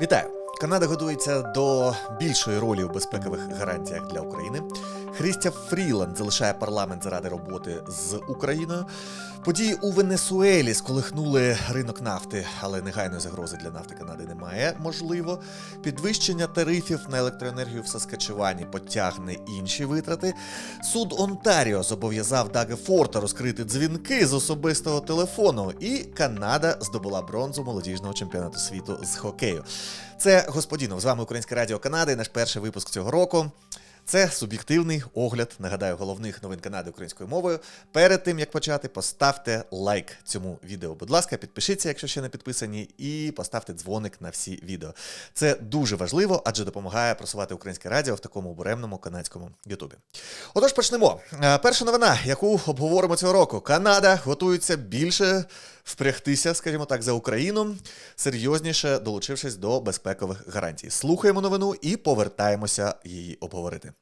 Вітаю! Канада готується до більшої ролі у безпекових гарантіях для України. Христя Фріланд залишає парламент заради роботи з Україною. Події у Венесуелі сколихнули ринок нафти, але негайної загрози для нафти Канади немає. Можливо, підвищення тарифів на електроенергію в Саскачевані потягне інші витрати. Суд Онтаріо зобов'язав Дага Форта розкрити дзвінки з особистого телефону. І Канада здобула бронзу молодіжного чемпіонату світу з хокею. Це Господінов. З вами Українське Радіо Канади. Наш перший випуск цього року. Це суб'єктивний огляд, нагадаю, головних новин Канади українською мовою. Перед тим як почати, поставте лайк цьому відео. Будь ласка, підпишіться, якщо ще не підписані, і поставте дзвоник на всі відео. Це дуже важливо, адже допомагає просувати українське радіо в такому буремному канадському Ютубі. Отож, почнемо. Е, Перша новина, яку обговоримо цього року. Канада готується більше впрягтися, скажімо так, за Україну, серйозніше долучившись до безпекових гарантій. Слухаємо новину і повертаємося її обговорити.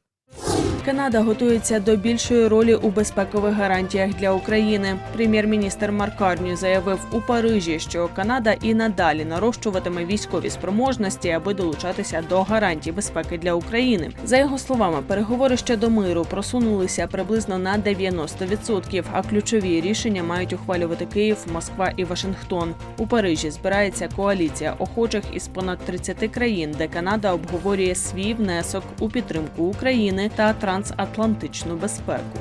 Канада готується до більшої ролі у безпекових гарантіях для України. Прем'єр-міністр Марк заявив у Парижі, що Канада і надалі нарощуватиме військові спроможності, аби долучатися до гарантій безпеки для України. За його словами, переговори щодо миру просунулися приблизно на 90%, а ключові рішення мають ухвалювати Київ, Москва і Вашингтон. У Парижі збирається коаліція охочих із понад 30 країн, де Канада обговорює свій внесок у підтримку України та трансатлантичну безпеку.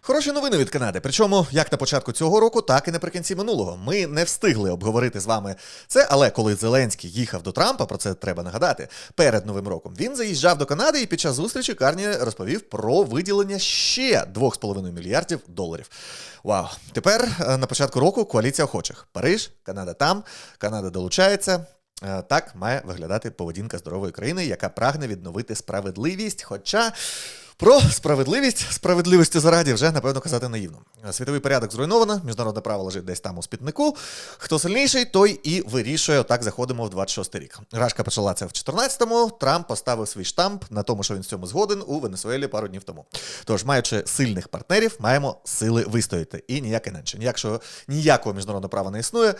Хороші новини від Канади. Причому як на початку цього року, так і наприкінці минулого. Ми не встигли обговорити з вами це, але коли Зеленський їхав до Трампа, про це треба нагадати, перед новим роком він заїжджав до Канади і під час зустрічі Карні розповів про виділення ще 2,5 мільярдів доларів. Вау! Тепер е, на початку року коаліція охочих. Париж, Канада там, Канада долучається. Е, Так має виглядати поведінка здорової країни, яка прагне відновити справедливість. Хоча про справедливість справедливості зараді вже напевно казати наївно. Світовий порядок зруйновано, міжнародне право лежить десь там у спітнику. Хто сильніший, той і вирішує. Отак заходимо в 26-й рік. Рашка почала це в 14-му. Трамп поставив свій штамп на тому, що він з цьому згоден у Венесуелі пару днів тому. Тож, маючи сильних партнерів, маємо сили вистояти. І ніяке інакше. Ніякого, ніякого міжнародного права не існує.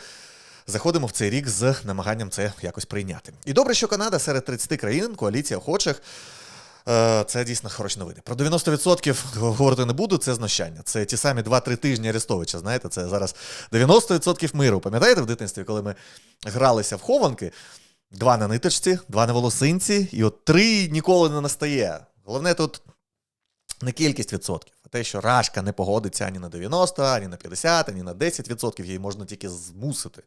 Заходимо в цей рік з намаганням це якось прийняти. І добре, що Канада серед 30 країн, коаліція охочих. Е, Це дійсно хороші новини. Про 90% говорити не буду, це знущання. Це ті самі 2-3 тижні Арестовича. Знаєте, це зараз 90% миру. Пам'ятаєте в дитинстві, коли ми гралися в хованки? Два на ниточці, два на волосинці, і от три ніколи не настає. Головне тут не кількість відсотків, а те, що рашка не погодиться ані на 90, ані на 50, ані на 10%, її можна тільки змусити.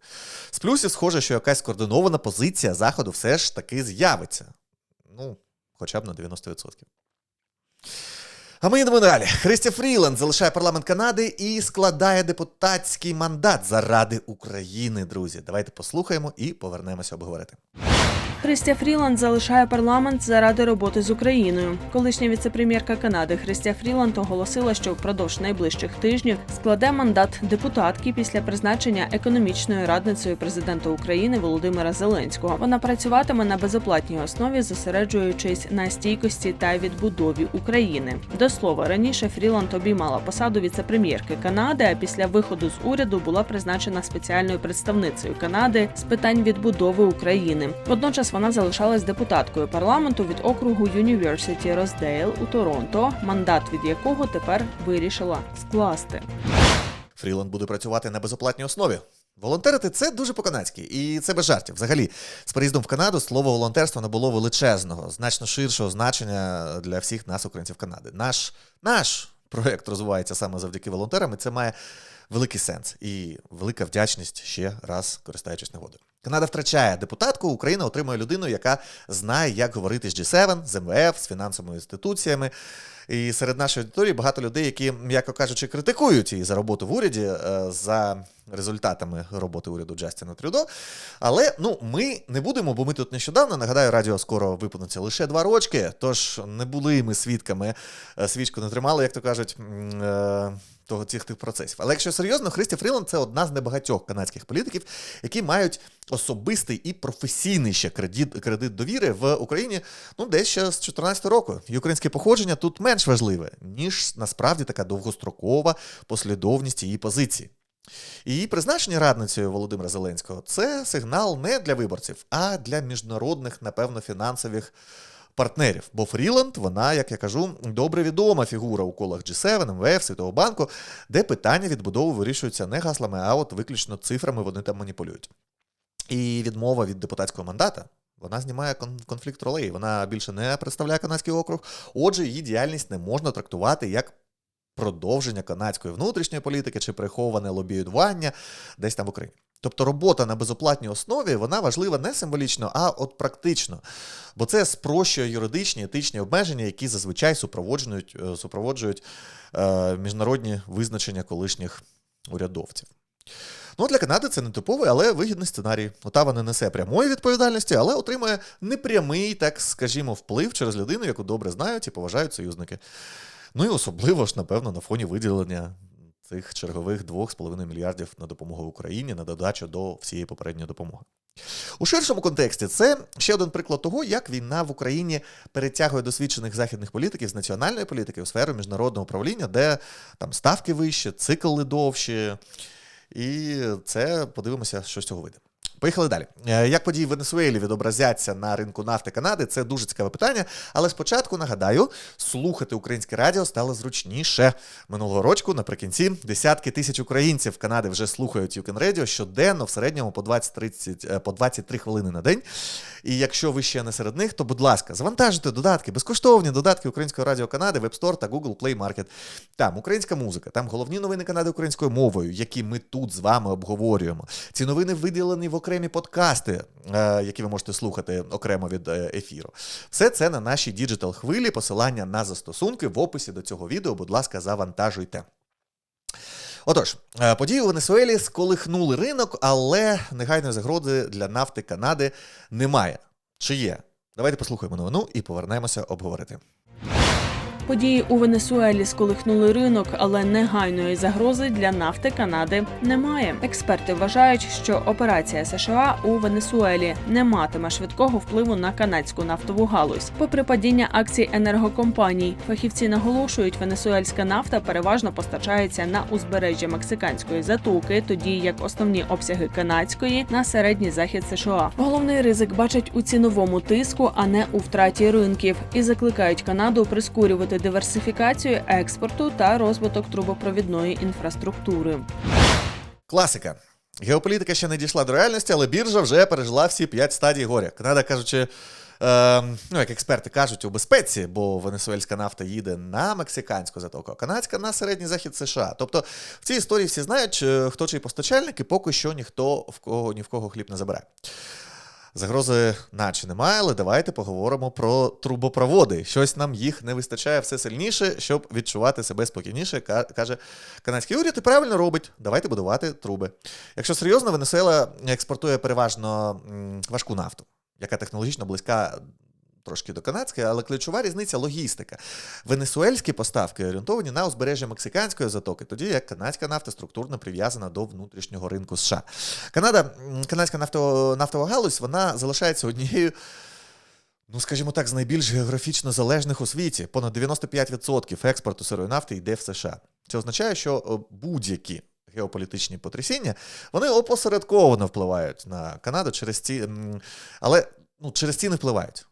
З плюсів, схоже, що якась координована позиція Заходу все ж таки з'явиться. Ну, хоча б на 90%. А ми йдемо далі. Христя Фріланд залишає парламент Канади і складає депутатський мандат заради України, друзі. Давайте послухаємо і повернемося обговорити. Христя Фріланд залишає парламент заради роботи з Україною. Колишня віцепрем'єрка Канади Христя Фріланд оголосила, що впродовж найближчих тижнів складе мандат депутатки після призначення економічною радницею президента України Володимира Зеленського. Вона працюватиме на безоплатній основі, зосереджуючись на стійкості та відбудові України. До слова, раніше Фріланд обіймала посаду віцепрем'єрки Канади, а після виходу з уряду була призначена спеціальною представницею Канади з питань відбудови України. Водночас вона залишалась депутаткою парламенту від округу University Роздейл у Торонто, мандат від якого тепер вирішила скласти. Фріланд буде працювати на безоплатній основі. Волонтерити це дуже по-канадськи, і це без жартів. Взагалі, з приїздом в Канаду слово волонтерство набуло величезного, значно ширшого значення для всіх нас, українців Канади. Наш, наш проект розвивається саме завдяки волонтерам, і це має великий сенс і велика вдячність ще раз користуючись нагодою. Канада втрачає депутатку, Україна отримує людину, яка знає, як говорити з G7, з МВФ, з фінансовими інституціями. І серед нашої аудиторії багато людей, які, м'яко кажучи, критикують її за роботу в уряді, е, за результатами роботи уряду Джастіна Трюдо. Але ну, ми не будемо, бо ми тут нещодавно, нагадаю, радіо скоро виповниться лише два рочки, тож не були ми свідками, е, свічку не тримали, як то кажуть. е, Того цих тих процесів. Але якщо серйозно, Христі Фріланд це одна з небагатьох канадських політиків, які мають особистий і професійний ще кредит, кредит довіри в Україні, ну десь ще з 2014 року. І українське походження тут менш важливе, ніж насправді така довгострокова послідовність її позиції. І призначення радницею Володимира Зеленського це сигнал не для виборців, а для міжнародних, напевно, фінансових партнерів. Бо Фріланд, вона, як я кажу, добре відома фігура у колах G7, МВФ, Світового банку, де питання відбудови вирішуються не гаслами, а от виключно цифрами вони там маніпулюють. І відмова від депутатського мандата. Вона знімає конфлікт ролей, вона більше не представляє канадський округ. Отже, її діяльність не можна трактувати як продовження канадської внутрішньої політики чи приховане лобіювання десь там в Україні. Тобто робота на безоплатній основі вона важлива не символічно, а от практично. Bо це спрощує юридичні етичні обмеження, які зазвичай супроводжують, е, супроводжують е, міжнародні визначення колишніх урядовців. Ну, для Канади це не типовий, але вигідний сценарій. Отава не несе прямої відповідальності, але отримує непрямий, так скажімо, вплив через людину, яку добре знають і поважають союзники. Ну і особливо ж, напевно, на фоні виділення цих чергових 2,5 мільярдів на допомогу Україні на додачу до всієї попередньої допомоги. У ширшому контексті це ще один приклад того, як війна в Україні перетягує досвідчених західних політиків з національної політики у сферу міжнародного управління, де там ставки вищі, цикли довші. І це подивимося, що з цього вийде. Поїхали далі. Е, Як події в Венесуелі відобразяться на ринку нафти Канади, це дуже цікаве питання. Але спочатку нагадаю, слухати українське радіо стало зручніше. Минулого року, наприкінці, десятки тисяч українців Канади вже слухають UCAN Radio щоденно, в середньому по 20-30, е, по 23 хвилини на день. І якщо ви ще не серед них, то будь ласка, завантажуйте додатки, безкоштовні додатки Українського радіо Канади, Store та Google Play Market. Там українська музика, там головні новини Канади українською мовою, які ми тут з вами обговорюємо. Ці новини виділені в окремі подкасти, е, які ви можете слухати окремо від е, ефіру. Все це на нашій діджитал хвилі. Посилання на застосунки в описі до цього відео. Будь ласка, завантажуйте. Отож, е, події у Венесуелі сколихнули ринок, але негайної загрози для нафти Канади немає. Чи є? Давайте послухаємо новину і повернемося обговорити. Події у Венесуелі сколихнули ринок, але негайної загрози для нафти Канади немає. Експерти вважають, що операція США у Венесуелі не матиме швидкого впливу на канадську нафтову галузь. Попри падіння акцій енергокомпаній, фахівці наголошують, венесуельська нафта переважно постачається на узбережжя мексиканської затоки, тоді як основні обсяги канадської на середній захід США. Головний ризик бачать у ціновому тиску, а не у втраті ринків, і закликають Канаду прискорювати диверсифікацію експорту та розвиток трубопровідної інфраструктури. Класика. Геополітика ще не дійшла до реальності, але біржа вже пережила всі п'ять стадій горя. Канада, кажучи, е, ну як експерти кажуть, у безпеці, бо венесуельська нафта їде на мексиканську затоку, а канадська на середній захід США. Тобто в цій історії всі знають, е, хто чий постачальник, і поки що ніхто в кого ні в кого хліб не забирає. Загрози наче немає, але давайте поговоримо про трубопроводи. Щось нам їх не вистачає все сильніше, щоб відчувати себе спокійніше, каже канадський уряд і правильно робить. Давайте будувати труби. Якщо серйозно, Венесуела експортує переважно важку нафту, яка технологічно близька трошки до канадської, але ключова різниця логістика. Венесуельські поставки орієнтовані на узбережжя мексиканської затоки, тоді як канадська нафта структурно прив'язана до внутрішнього ринку США. Канада, канадська нафтова, нафтова галузь, вона залишається однією. Ну, скажімо так, з найбільш географічно залежних у світі. Понад 95% експорту сирої нафти йде в США. Це означає, що будь-які геополітичні потрясіння вони опосередковано впливають на Канаду через ці. Але ну, через ціни впливають,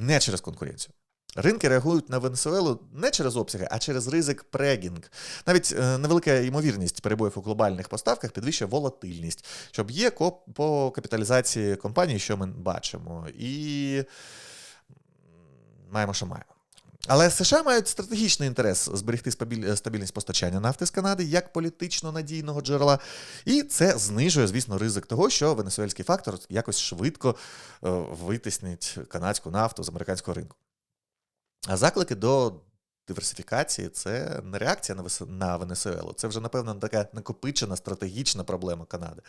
не через конкуренцію. Ринки реагують на Венесуелу не через обсяги, а через ризик прегінг. Навіть е, невелика ймовірність перебоїв у глобальних поставках підвищує волатильність, що б'є ко- по капіталізації компанії, що ми бачимо. І маємо, що маємо. Але США мають стратегічний інтерес зберегти стабільність постачання нафти з Канади як політично надійного джерела, і це знижує, звісно, ризик того, що венесуельський фактор якось швидко е, витиснить канадську нафту з американського ринку. А заклики до диверсифікації це не реакція на Венесуелу. Це вже, напевно, така накопичена стратегічна проблема Канади.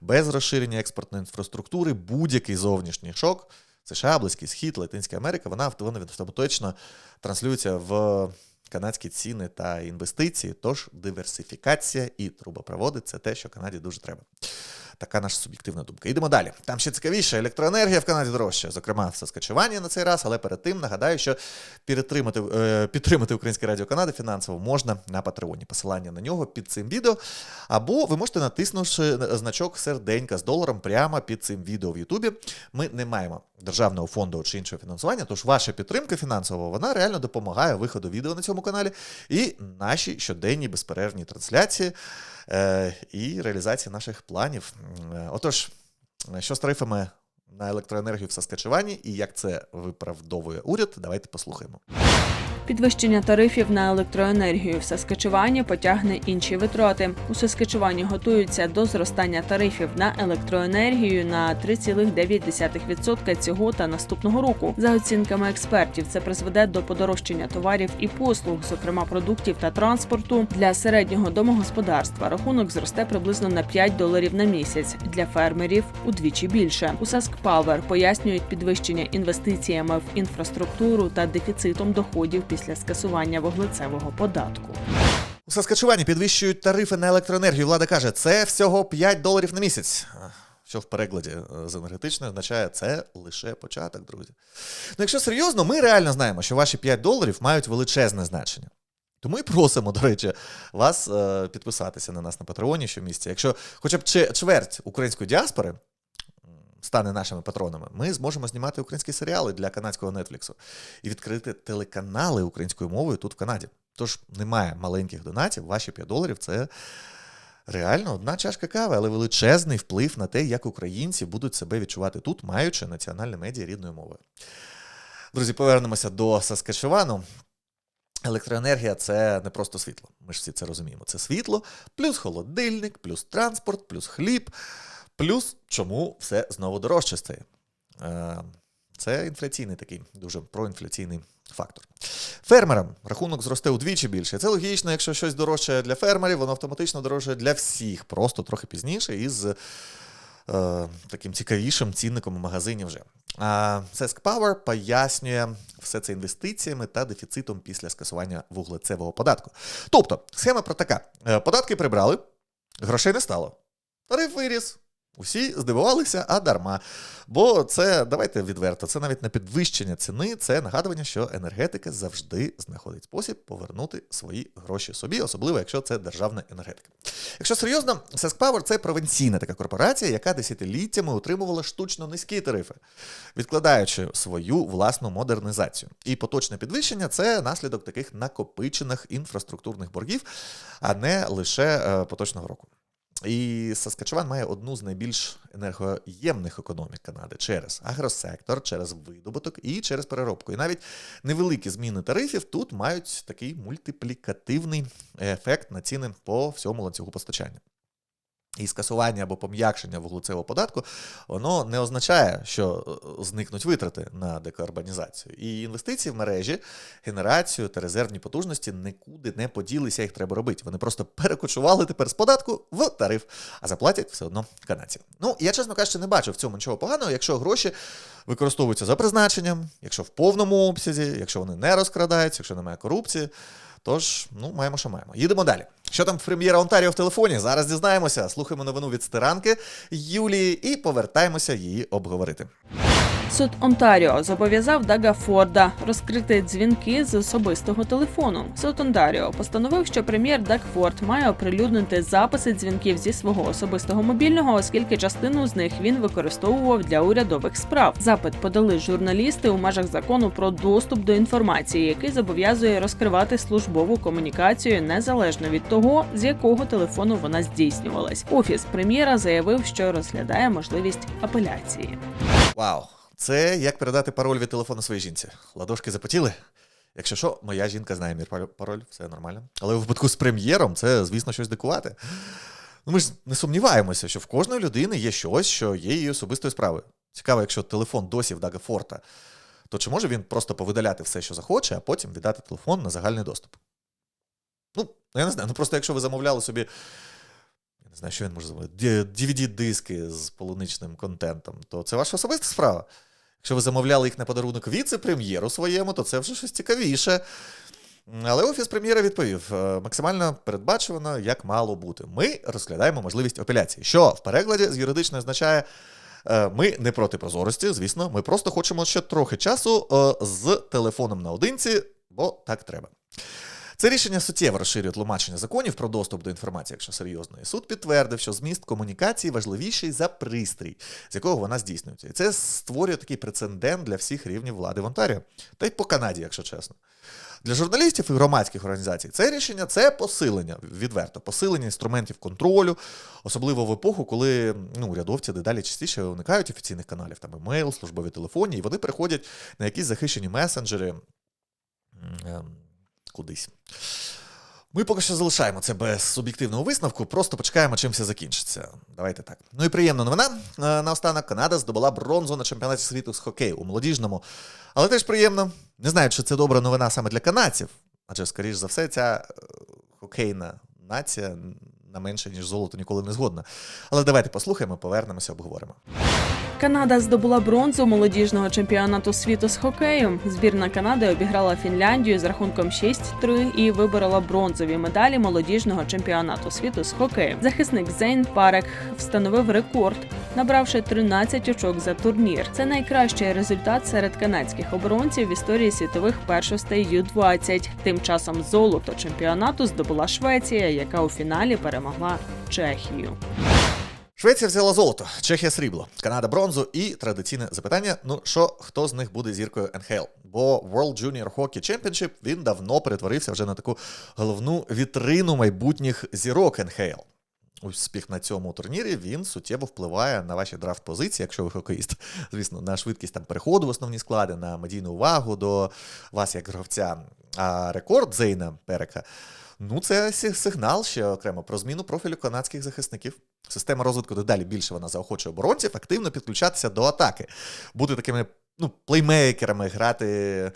Без розширення експортної інфраструктури будь-який зовнішній шок США, Близький Схід, Латинська Америка, вона автоматично транслюється в канадські ціни та інвестиції. Тож диверсифікація і трубопроводи це те, що Канаді дуже треба. Така наша суб'єктивна думка. Йдемо далі. Там ще цікавіше. Електроенергія в Канаді дорожча, зокрема в Саскачевані на цей раз, але перед тим нагадаю, що підтримати, е, підтримати Українське Радіо Канади фінансово можна на Патреоні. Посилання на нього під цим відео. Або ви можете натиснувши значок серденька з доларом прямо під цим відео в Ютубі. Ми не маємо державного фонду чи іншого фінансування, тож ваша підтримка фінансова вона реально допомагає виходу відео на цьому каналі і нашій щоденній безперервній трансляції е, і реалізації наших планів. Е, Отож, що з тарифами на електроенергію в Саскачевані і як це виправдовує уряд, давайте послухаємо. Підвищення тарифів на електроенергію в Саскачевані потягне інші витрати. У Саскачевані готуються до зростання тарифів на електроенергію на 3,9% цього та наступного року. За оцінками експертів, це призведе до подорожчання товарів і послуг, зокрема продуктів та транспорту. Для середнього домогосподарства рахунок зросте приблизно на 5 доларів на місяць. Для фермерів удвічі більше. У Power пояснюють підвищення інвестиціями в інфраструктуру та дефіцитом доходів після скасування вуглецевого податку. У Саскачевані підвищують тарифи на електроенергію. Влада каже, це всього 5 доларів на місяць. Що в перекладі е, з енергетичної означає, це лише початок, друзі. Ну, якщо серйозно, ми реально знаємо, що ваші 5 доларів мають величезне значення. Тому і просимо, до речі, вас е, підписатися на нас на Патреоні щомісяця. Якщо хоча б чверть української діаспори стане нашими патронами, ми зможемо знімати українські серіали для канадського Нетфліксу і відкрити телеканали українською мовою тут в Канаді. Тож немає маленьких донатів, ваші 5 доларів це реально одна чашка кави, але величезний вплив на те, як українці будуть себе відчувати тут, маючи національне медіа рідною мовою. Друзі, повернемося до Саскачевану. Електроенергія це не просто світло. Ми ж всі це розуміємо. Це світло, плюс холодильник, плюс транспорт, плюс хліб, плюс чому все знову дорожче стає. Е, Це інфляційний такий дуже проінфляційний фактор. Фермерам рахунок зросте удвічі більше. Це логічно, якщо щось дорожче для фермерів, воно автоматично дорожче для всіх, просто трохи пізніше із е, таким цікавішим цінником у магазині вже. Sesk Power пояснює все це інвестиціями та дефіцитом після скасування вуглецевого податку. Тобто, схема про така: Е, податки прибрали, грошей не стало. Тариф виріс. Усі здивувалися, а дарма. Бо це, давайте відверто, це навіть не підвищення ціни, це нагадування, що енергетика завжди знаходить спосіб повернути свої гроші собі, особливо якщо це державна енергетика. Якщо серйозно, Power – це провінційна така корпорація, яка десятиліттями утримувала штучно низькі тарифи, відкладаючи свою власну модернізацію. І поточне підвищення це наслідок таких накопичених інфраструктурних боргів, а не лише е, поточного року. І Саскачеван має одну з найбільш енергоємних економік Канади через агросектор, через видобуток і через переробку. І навіть невеликі зміни тарифів тут мають такий мультиплікативний ефект на ціни по всьому ланцюгу постачання. І скасування або пом'якшення вуглецевого податку, воно не означає, що е, зникнуть витрати на декарбонізацію. І інвестиції в мережі, генерацію та резервні потужності нікуди не поділися, їх треба робити. Вони просто перекочували тепер з податку в тариф, а заплатять все одно канадці. Ну, я, чесно кажучи, не бачу в цьому нічого поганого, якщо гроші використовуються за призначенням, якщо в повному обсязі, якщо вони не розкрадаються, якщо немає корупції. Тож, ну, маємо, що маємо. Їдемо далі. Що там прем'єра Онтаріо в телефоні? Зараз дізнаємося. Слухаємо новину від стиранки Юлії і повертаємося її обговорити. Суд Онтаріо зобов'язав Дага Форда розкрити дзвінки з особистого телефону. Суд Онтаріо постановив, що прем'єр Даг Форд має оприлюднити записи дзвінків зі свого особистого мобільного, оскільки частину з них він використовував для урядових справ. Запит подали журналісти у межах закону про доступ до інформації, який зобов'язує розкривати службову комунікацію незалежно від того, з якого телефону вона здійснювалась. Офіс прем'єра заявив, що розглядає можливість апеляції. Вау! Це як передати пароль від телефону своїй жінці. Ладошки запотіли? Якщо що, моя жінка знає мій пароль- все нормально. Але в випадку з прем'єром це, звісно, щось дикувати. Ну, ми ж не сумніваємося, що в кожної людини є щось, що є її особистою справою. Цікаво, якщо телефон досі в Дага Форта, то чи може він просто повидаляти все, що захоче, а потім віддати телефон на загальний доступ? Ну, я не знаю. Ну просто якщо ви замовляли собі. Я не знаю, що він може замовити. DVD-диски з полуничним контентом, то це ваша особиста справа. Якщо ви замовляли їх на подарунок віце-прем'єру своєму, то це вже щось цікавіше. Але офіс прем'єра відповів е, максимально передбачувано, як мало бути. Ми розглядаємо можливість апеляції, що в перекладі з юридично означає. е, Ми не проти прозорості, звісно. Ми просто хочемо ще трохи часу е, з телефоном наодинці, бо так треба. Це рішення суттєво розширює тлумачення законів про доступ до інформації, якщо серйозно. І суд підтвердив, що зміст комунікації важливіший за пристрій, з якого вона здійснюється. І це створює такий прецедент для всіх рівнів влади в Онтаріо, та й по Канаді, якщо чесно. Для журналістів і громадських організацій це рішення це посилення, відверто, посилення інструментів контролю, особливо в епоху, коли ну, урядовці дедалі частіше уникають офіційних каналів, там емейл, службові телефоні, і вони переходять на якісь захищені месенджери ем, кудись. Ми поки що залишаємо це без суб'єктивного висновку, просто почекаємо, чим все закінчиться. Давайте так. Ну і приємна новина. Е, Наостанок Канада здобула бронзу на чемпіонаті світу з хокею у молодіжному. Але теж приємно. Не знаю, чи це добра новина саме для канадців, адже, скоріш за все, ця е, хокейна нація на менше, ніж золото, ніколи не згодна. Але давайте послухаємо, повернемося, обговоримо. Канада здобула бронзу молодіжного чемпіонату світу з хокею. Збірна Канади обіграла Фінляндію з рахунком 6-3 і виборола бронзові медалі молодіжного чемпіонату світу з хокею. Захисник Зейн Парек встановив рекорд, набравши 13 очок за турнір. Це найкращий результат серед канадських оборонців в історії світових першостей Ю-20. Тим часом золото чемпіонату здобула Швеція, яка у фіналі перемогла Чехію. Швеція взяла золото, Чехія срібло, Канада бронзу і традиційне запитання: ну що, хто з них буде зіркою НХЛ? Бо World Junior Hockey Championship він давно перетворився вже на таку головну вітрину майбутніх зірок НХЛ. Успіх на цьому турнірі він суттєво впливає на ваші драфт позиції, якщо ви хокеїст. Звісно, на швидкість там переходу в основні склади, на медійну увагу до вас як гравця. А рекорд Зейна Перека Ну, це сигнал ще окремо про зміну профілю канадських захисників. Система розвитку дедалі більше вона заохочує оборонців активно підключатися до атаки, бути такими ну, плеймейкерами, грати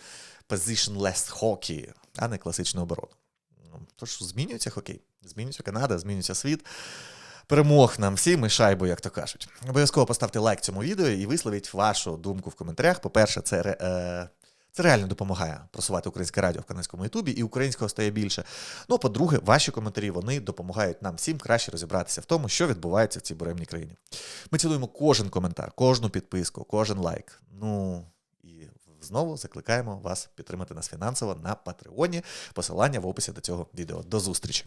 positionless hockey, а не класичну оборону. Тож змінюється хокей, змінюється Канада, змінюється світ. Перемог нам всім і шайбу, як то кажуть. Обов'язково поставте лайк цьому відео і висловіть вашу думку в коментарях. По-перше, це е, це реально допомагає просувати українське радіо в канадському Ютубі, і українського стає більше. Ну, по-друге, ваші коментарі вони допомагають нам всім краще розібратися в тому, що відбувається в цій буремній країні. Ми цілуємо кожен коментар, кожну підписку, кожен лайк. Ну знову закликаємо вас підтримати нас фінансово на Патреоні. Посилання в описі до цього відео. До зустрічі!